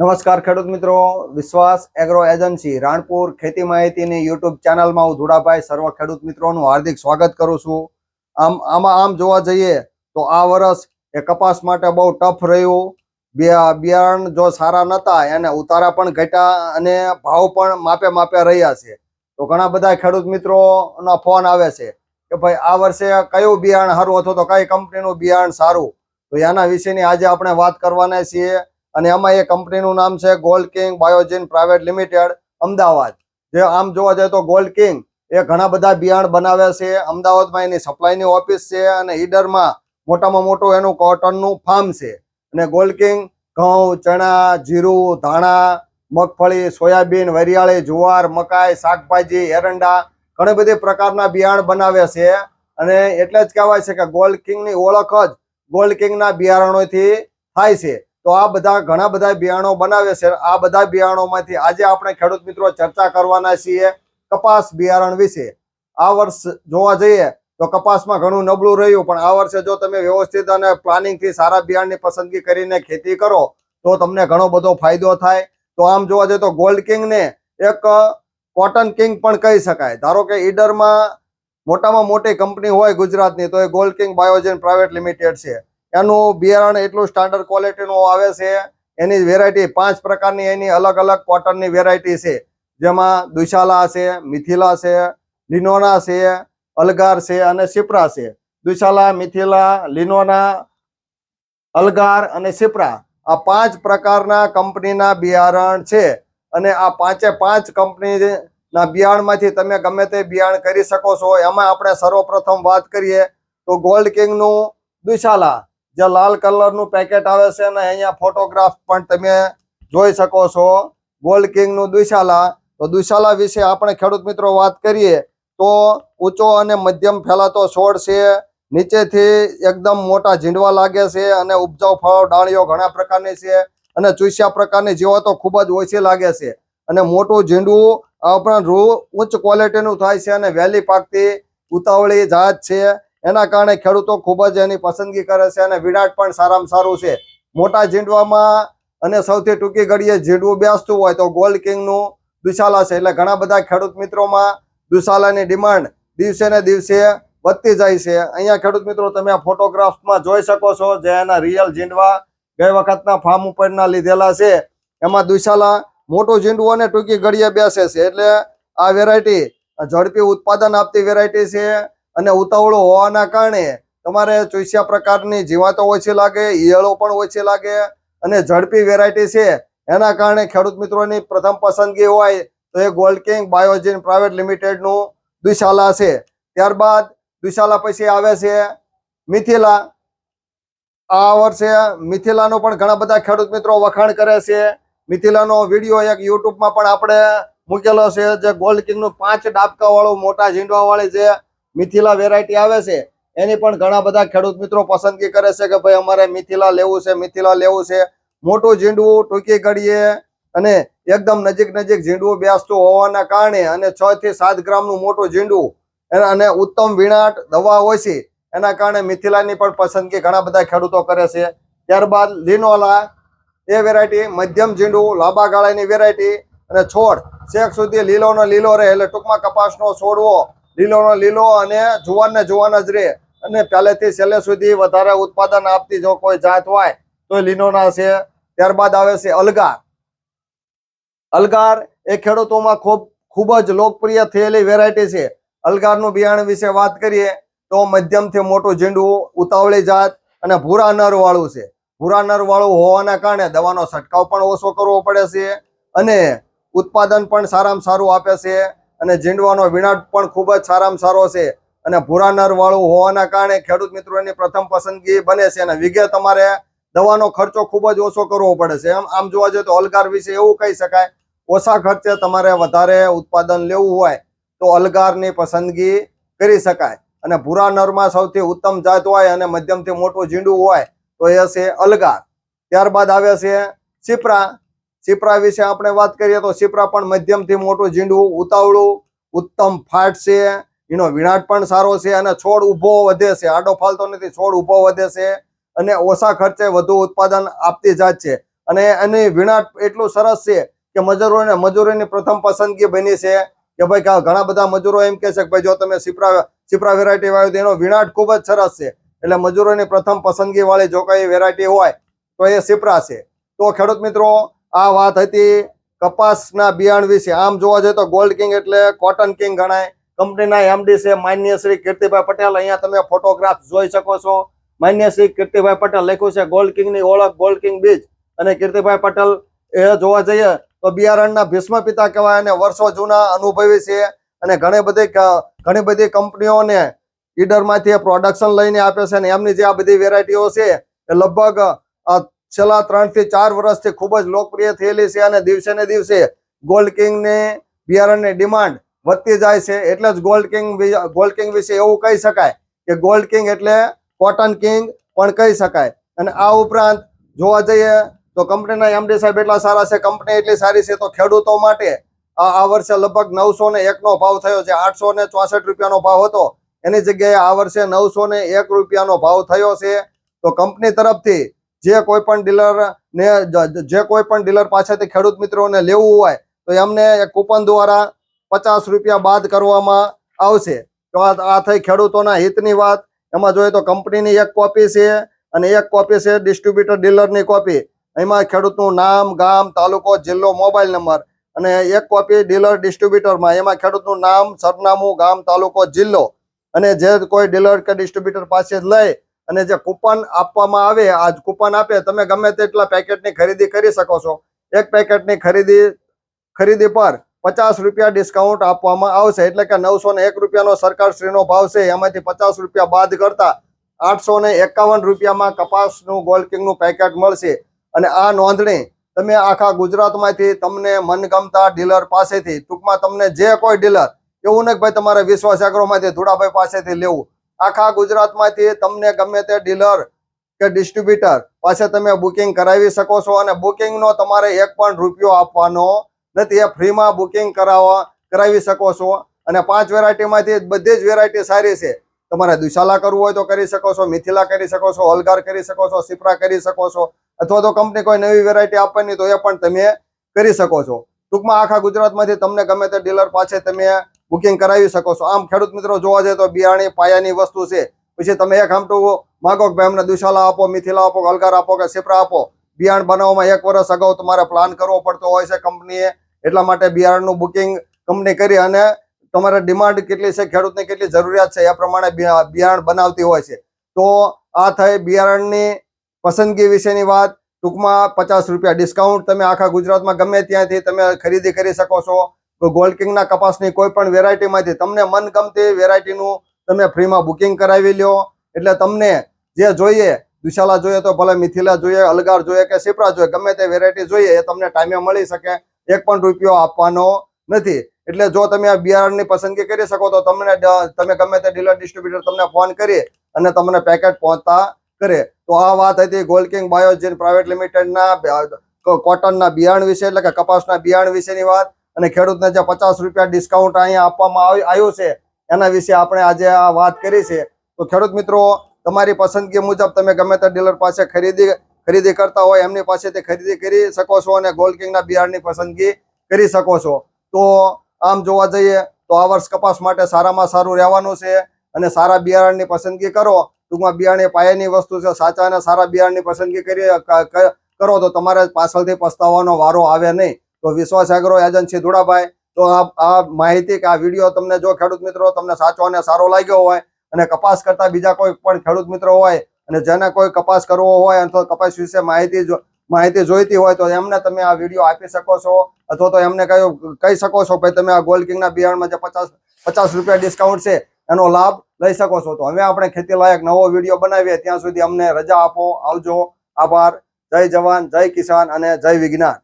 નમસ્કાર ખેડૂત મિત્રો. વિશ્વાસ એગ્રો એજન્સી રાણપુર ખેતી માહિતીની યુટ્યુબ ચેનલમાં હું ધુડાભાઈ, સર્વ ખેડૂત મિત્રોનું હાર્દિક સ્વાગત કરું છું. આમ, આમાં આમ જોવા જઈએ તો આ વર્ષ એ કપાસ માટે બહુ ટફ રહ્યું. બિયા- બિયારણ જો સારા નહોતા એને ઉતારા પણ ઘટ્યા અને ભાવ પણ માપે માપે રહ્યા છે. તો ઘણા બધા ખેડૂત મિત્રોના ફોન આવે છે કે ભાઈ, આ વર્ષે કયું બિયારણ સારું? અથવા તો કઈ કંપનીનું બિયારણ સારું? તો એના વિશેની આજે આપણે વાત કરવાના છીએ. અને એમાં એ કંપનીનું નામ છે Gold King Biogene Private Limited, Ahmedabad. જે આમ જોવા જાય તો ગોલ્ડ કિંગ એ ઘણા બધા બિયારણ બનાવે છે. અમદાવાદમાં એની સપ્લાયની ઓફિસ છે અને ઈડરમાં મોટામાં મોટું એનું કોટનનું ફાર્મ છે. અને ગોલ્ડ કિંગ ઘઉં, ચણા, જીરું, ધાણા, મગફળી, સોયાબીન, વરિયાળી, જુવાર, મકાઈ, શાકભાજી, એરંડા ઘણી બધી પ્રકારના બિયારણ બનાવે છે. અને એટલે જ કહેવાય છે કે ગોલ્ડ કિંગની ઓળખ જ ગોલ્ડ કિંગના બિયારણોથી થાય છે. તો આ બધા ઘણા બધા બિયારણો બનાવે છે. આ બધા બિયારણોમાંથી આજે આપણે ખેડૂત મિત્રો ચર્ચા કરવાના છીએ કપાસ બિયારણ વિશે. આ વર્ષ જોવા જઈએ તો કપાસમાં ઘણું નબળું રહ્યું, પણ આ વર્ષે જો તમે વ્યવસ્થિત અને પ્લાનિંગથી સારા બિયારણની પસંદગી કરીને ખેતી કરો, તો તમને ઘણો બધો ફાયદો થાય. તો આમ જોવા જઈએ તો ગોલ્ડ કિંગને એક કોટન કિંગ પણ કહી શકાય. ધારો કે ઈડરમાં મોટામાં મોટી કંપની હોય ગુજરાતની, તો એ Gold King Biogene Private Limited છે. એનું બિયારણ એટલું સ્ટાન્ડર્ડ ક્વોલિટીનું આવે છે. એની વેરાયટી પાંચ પ્રકારની, એની અલગ અલગ કોટનની વેરાયટી છે. જેમાં દુશાલા છે, મિથિલા છે, લિનોના છે, અલગાર છે અને સિપ્રા છે. દુશાલા, મિથિલા, લિનોના, અલગાર અને સિપ્રા આ પાંચ પ્રકારના કંપનીના બિયારણ છે. અને આ પાંચે પાંચ કંપનીના બિયારણમાંથી તમે ગમે તે બિયારણ કરી શકો છો. એમાં આપણે સર્વપ્રથમ વાત કરીએ તો ગોલ્ડ કિંગનું દુશાલા. જે લાલ કલરનું પેકેટ આવે છે અને અહીંયા ફોટોગ્રાફ પણ તમે જોઈ શકો છો. ગોલ્ડ કિંગનું દુશાલા. તો દુશાલા વિશે આપણે ખેડૂત મિત્રો વાત કરીએ તો ઊંચો અને મધ્યમ ફેલાતો છોડ છે. નીચેથી એકદમ મોટા ઝીંડવા લાગે છે અને ઉપજાઉ ફળ, ડાળીઓ ઘણા પ્રકારની છે અને ચૂસ્યા પ્રકારની જીવાતો ખૂબ જ ઓછી લાગે છે. અને મોટું ઝીંડવું આ ઉપરાંત રૂ, ઉચ્ચ ક્વોલિટીનું થાય છે અને વહેલી પાકતી ઉતાવળી જાત છે. એના કારણે ખેડૂતો ખૂબ જ એની પસંદગી કરે છે અને વિરાટ પણ સારામાં સારું છે. મોટા ઝીંડવામાં અને સૌથી ટૂંકી ઘડીએ ઝીંડવું બેસતું હોય તો ગોલ્ડ કિંગનું દુશાલા છે. એટલે ઘણા બધા ખેડૂત મિત્રોમાં દુશાલાની ડિમાન્ડ દિવસે ને દિવસે વધતી જાય છે. અહીંયા ખેડૂત મિત્રો તમે આ ફોટોગ્રાફમાં જોઈ શકો છો જે એના રિયલ ઝીંડવા ગઈ વખતના ફાર્મ ઉપરના લીધેલા છે. એમાં દુશાલા મોટું ઝીંડવું અને ટૂંકી ઘડીએ બેસે છે. એટલે આ વેરાયટી ઝડપી ઉત્પાદન આપતી વેરાયટી છે. અને ઉતાવળો હોવાના કારણે તમારે ચોઈસ્યા પ્રકારની જીવાતો ઓછી લાગે, ઈયળો પણ ઓછી લાગે અને ઝડપી વેરાયટી છે. એના કારણે ખેડૂત મિત્રોની પ્રથમ પસંદગી હોય તો એ ગોલ્ડ કિંગ બાયોજીન પ્રાઇવેટ લિમિટેડનું દ્વિશાલા છે. ત્યારબાદ દ્વિશાલા પછી આવે છે મિથિલા. આ વર્ષે મિથિલાનો પણ ઘણા બધા ખેડૂત મિત્રો વખાણ કરે છે. મિથિલાનો વીડિયો એક યુટ્યુબમાં પણ આપણે મૂકેલો છે, જે ગોલ્ડ કિંગનું પાંચ ડાબકા વાળું મોટા ઝીંડવાવાળી જે મિથિલા વેરાયટી આવે છે. એની પણ ઘણા બધા ખેડૂત મિત્રો પસંદગી કરે છે કે ભાઈ અમારે મિથિલા લેવું છે, મિથિલા લેવું છે. મોટું ઝીંડવું ટૂંકી ઘડીએ અને એકદમ નજીક નજીક ઝીંડવું બેસતું હોવાના કારણે અને છ થી સાત ગ્રામનું મોટું ઝીંડવું અને ઉત્તમ વિણાટ દવા હોય છે, એના કારણે મિથિલાની પણ પસંદગી ઘણા બધા ખેડૂતો કરે છે. ત્યારબાદ લીનોલા એ વેરાયટી મધ્યમ ઝીંડવું, લાંબા ગાળાની વેરાયટી અને છોડ. શેખ સુધી લીલોનો લીલો રહે એટલે ટૂંકમાં કપાસનો છોડવો લીલોનો લીલો અને જુવાનને જુવાન જ રહે અને પહેલેથી છેલ્લે સુધી વધારે ઉત્પાદન આપતી જો કોઈ જાત હોય, તો એ છે. ત્યારબાદ આવે છે અલગાર. અલગાર એ ખેડૂતોમાં ખૂબ ખૂબ જ લોકપ્રિય થયેલી વેરાયટી છે. અલગારનું બિયારણ વિશે વાત કરીએ, તો મધ્યમથી મોટું ઝીંડવું ઉતાવળી જાત અને ભૂરા નર વાળું છે. ભૂરા નર વાળું હોવાના કારણે દવાનો છંટકાવ પણ ઓછો કરવો પડે છે અને ઉત્પાદન પણ સારામાં સારું આપે છે. અને ઝીંડવાનો વિનાટ પણ ખૂબ જ સારામાં સારો છે. અને ભૂરા નર વાળું હોવાના કારણે ખેડૂત મિત્રોની પ્રથમ પસંદગી બને છે અને વિગે તમારે દવાનો ખર્ચો ખૂબ જ ઓછો કરવો પડે છે. એમ, આમ જોવા જઈએ તો અલગાર વિશે એવું કહી શકાય, ઓછા ખર્ચે તમારે વધારે ઉત્પાદન લેવું હોય તો અલગારની પસંદગી કરી શકાય. અને ભૂરા નરમાં સૌથી ઉત્તમ જાત હોય અને મધ્યમથી મોટું ઝીંડું હોય તો એ છે અલગાર. ત્યારબાદ આવે છે સિપ્રા સિપ્રા વિશે આપણે વાત કરીએ તો સિપ્રા પણ મધ્યમથી મોટું ઝીંડવું ઉતાવળું, ઉત્તમ ફાટ છે, એનો વિનાટ પણ સારો છે અને છોડ ઊભો વધે છે. આડો ફાલતો નથી, છોડ ઊભો વધે છે અને ઓછા ખર્ચે વધુ ઉત્પાદન આપતી જાત છે. અને એની વિનાટ એટલું સરસ છે કે મજૂરોને, મજૂરોની પ્રથમ પસંદગી બની છે કે ભાઈ ઘણા બધા મજૂરો એમ કે છે કે ભાઈ જો તમે સિપ્રા સિપ્રા વેરાયટી વાવ્યો તો એનો વિનાટ ખૂબ જ સરસ છે. એટલે મજૂરોની પ્રથમ પસંદગી વાળી જો કઈ વેરાયટી હોય તો એ સિપ્રા છે. તો ખેડૂત મિત્રો આ વાત હતી કપાસના બિયાણ વિશે. આમ જોવા જઈએ તો ગોલ્ડ કિંગ એટલે કોટન કિંગ ગણાય. કંપનીના એમડી છે માન્ય શ્રી કીર્તિભાઈ પટેલ. અહીંયા તમે ફોટોગ્રાફ જોઈ શકો છો. માન્ય શ્રી કીર્તિભાઈ પટેલ લખ્યું છે ગોલ્ડ કિંગની ઓળખ ગોલ્ડ કિંગ બીજ. અને કીર્તિભાઈ પટેલ એ જોવા જઈએ તો બિયારણના ભીષ્મ પિતા કહેવાય અને વર્ષો જૂના અનુભવી છે. અને ઘણી બધી ઘણી બધી કંપનીઓને ઈડરમાંથી પ્રોડક્શન લઈને આપે છે અને એમની જે આ બધી વેરાયટીઓ છે એ લગભગ છેલ્લા ત્રણથી ચાર વર્ષથી ખૂબ જ લોકપ્રિય થયેલી છે અને દિવસે ને દિવસે ગોલ્ડ કિંગની બિયારણની ડિમાન્ડ વધતી જાય છે. એટલે જ ગોલ્ડ કિંગ ગોલ્ડ કિંગ વિશે એવું કહી શકાય કે ગોલ્ડ કિંગ એટલે કોટન કિંગ પણ કહી શકાય. અને આ ઉપરાંત જોવા જઈએ તો કંપનીના એમડી સાહેબ એટલા સારા છે. કંપની એટલી સારી છે તો ખેડૂતો માટે આ આ વર્ષે લગભગ નવસો ને એકનો ભાવ થયો છે. આઠસો ને ચોસઠ રૂપિયાનો ભાવ હતો. એની જગ્યાએ આ વર્ષે નવસો ને એક રૂપિયાનો ભાવ થયો છે. તો કંપની તરફથી જે કોઈ પણ ડીલર ને જે કોઈ પણ ડીલર પાસેથી ખેડૂત મિત્રોને લેવું હોય, તો એમને કૂપન દ્વારા પચાસ રૂપિયા બાદ કરવામાં આવશે. તો આ થઈ ખેડૂતોના હિતની વાત. એમાં જોઈએ તો કંપનીની એક કોપી છે અને એક કોપી છે ડિસ્ટ્રીબ્યુટર ડીલરની કોપી એમાં ખેડૂતનું નામ, ગામ, તાલુકો, જિલ્લો મોબાઈલ નંબર અને એક કોપી ડીલર ડિસ્ટ્રીબ્યુટરમાં એમાં ખેડૂતનું નામ, સરનામું, ગામ, તાલુકો, જિલ્લો અને જે કોઈ ડીલર કે ડિસ્ટ્રીબ્યુટર પાસે લઈ અને જે કૂપન આપવામાં આવે આ કૂપન આપે, તમે ગમે તેટલા પેકેટની ખરીદી કરી શકો છો. એક પેકેટની ખરીદી ખરીદી પર પચાસ રૂપિયા ડિસ્કાઉન્ટ આપવામાં આવશે. એટલે કે નવસો ને એક રૂપિયાનો સરકારશ્રીનો ભાવ છે, એમાંથી પચાસ રૂપિયા બાદ કરતા આઠસો ને એકાવન રૂપિયામાં કપાસનું, ગોલ્કિંગનું પેકેટ મળશે. અને આ નોંધણી તમે આખા ગુજરાતમાંથી તમને મનગમતા ડીલર પાસેથી, ટૂંકમાં તમને જે કોઈ ડીલર, એવું ને ભાઈ તમારે વિશ્વાસ એગ્રોમાંથી ધુડાભાઈ પાસેથી લેવું આખા ગુજરાતમાંથી તમને ગમે તે ડીલર કે ડિસ્ટ્રીબ્યુટર પાસે તમે બુકિંગ કરાવી શકો છો અને બુકિંગનો તમારે એક પણ રૂપિયો આપવાનો નથી. એ ફ્રીમાં બુકિંગ કરાવવા, કરાવી શકો છો અને પાંચ વેરાયટીમાંથી બધી જ વેરાયટી સારી છે. તમારે દુશાલા કરવું હોય તો કરી શકો છો, મિથિલા કરી શકો છો, હોલગાર કરી શકો છો, સિપ્રા કરી શકો છો અથવા તો કંપની કોઈ નવી વેરાયટી આપવાની તો એ પણ તમે કરી શકો છો. ટૂંકમાં આખા ગુજરાતમાંથી તમને ગમે તે ડીલર પાસે તમે બુકિંગ કરાવી શકો છો. આમ ખેડૂત મિત્રો જોવા જઈએ તો બિયાણી, પાયાની વસ્તુ છે. પછી તમે એક આમટું માગો કે ભાઈ અમને દુશાલા આપો, મિથિલા આપો હલગાર આપો કે સિપ્રા આપો. બિયારણ બનાવવામાં એક વર્ષ અગાઉ તમારે પ્લાન કરવો પડતો હોય છે કંપનીએ. એટલા માટે બિયારણનું બુકિંગ કંપની કરી અને તમારે ડિમાન્ડ કેટલી છે, ખેડૂતની કેટલી જરૂરિયાત છે, એ પ્રમાણે બિયા- બિયારણ બનાવતી હોય છે. તો આ થઈ બિયારણની પસંદગી વિશેની વાત. ટૂંકમાં પચાસ રૂપિયા ડિસ્કાઉન્ટ તમે આખા ગુજરાતમાં ગમે ત્યાંથી તમે ખરીદી કરી શકો છો. ગોલ્ડ કિંગના કપાસની કોઈ પણ વેરાયટીમાંથી તમને મનગમતી વેરાયટીનું તમે ફ્રીમાં બુકિંગ કરાવી લ્યો. એટલે તમને જે જોઈએ, દુશાલા જોઈએ તો ભલે મિથિલા જોઈએ, અલગાર જોઈએ કે સિપરા જોઈએ, ગમે તે વેરાયટી જોઈએ એ તમને ટાઈમે મળી શકે. એક પણ રૂપિયો આપવાનો નથી. એટલે જો તમે આ બિયારણની પસંદગી કરી શકો તો તમને તમે ગમે તે ડીલર ડિસ્ટ્રીબ્યુટર તમને ફોન કરી અને તમને પેકેટ પહોંચતા કરે. તો આ વાત હતી ગોલ્ડ કિંગ બાયોજીન પ્રાઇવેટ લિમિટેડના કોટનના બિયારણ વિશે, એટલે કે કપાસના બિયારણ વિશેની વાત. અને ખેડૂતને જે પચાસ રૂપિયા ડિસ્કાઉન્ટ અહીંયા આપવામાં આવી- આવ્યું છે, એના વિશે આપણે આજે આ વાત કરી છે. તો ખેડૂત મિત્રો, તમારી પસંદગી મુજબ તમે ગમે તે ડીલર પાસે ખરીદી ખરીદી કરતા હોય, એમની પાસેથી ખરીદી કરી શકો છો અને ગોલ્ડ કિંગના બિયારણની પસંદગી કરી શકો છો. તો આમ જોવા જઈએ, તો આ વર્ષ કપાસ માટે સારામાં સારું રહેવાનું છે અને સારા બિયારણની પસંદગી કરો. ટૂંકમાં બિયારણની પાયાની વસ્તુ છે, સાચા અને સારા બિયારણની પસંદગી કરી કરો તો તમારે પાછળથી પસ્તાવાનો વારો આવે નહીં. તો વિશ્વાસ એગ્રો એજન્સી ધુડાભાઈ તો આ આ માહિતી કે આ વીડિયો તમને જો ખેડૂત મિત્રો તમને સાચો અને સારો લાગ્યો હોય અને કપાસ કરતા બીજા કોઈ પણ ખેડૂત મિત્રો હોય અને જેને કોઈ કપાસ કરવો હોય અથવા કપાસ વિશે માહિતી માહિતી જોઈતી હોય તો એમને તમે આ વીડિયો આપી શકો છો અથવા તો એમને કહ્યું કહી શકો છો, ભાઈ, તમે આ ગોલ્ડ કિંગના બિયારણમાં જે પચાસ પચાસ રૂપિયા ડિસ્કાઉન્ટ છે, એનો લાભ લઈ શકો છો. તો હવે આપણે ખેતી લાયક નવો વીડિયો બનાવીએ. ત્યાં સુધી અમને રજા આપો. આવજો. આભાર. જય જવાન, જય કિસાન અને જય વિજ્ઞાન.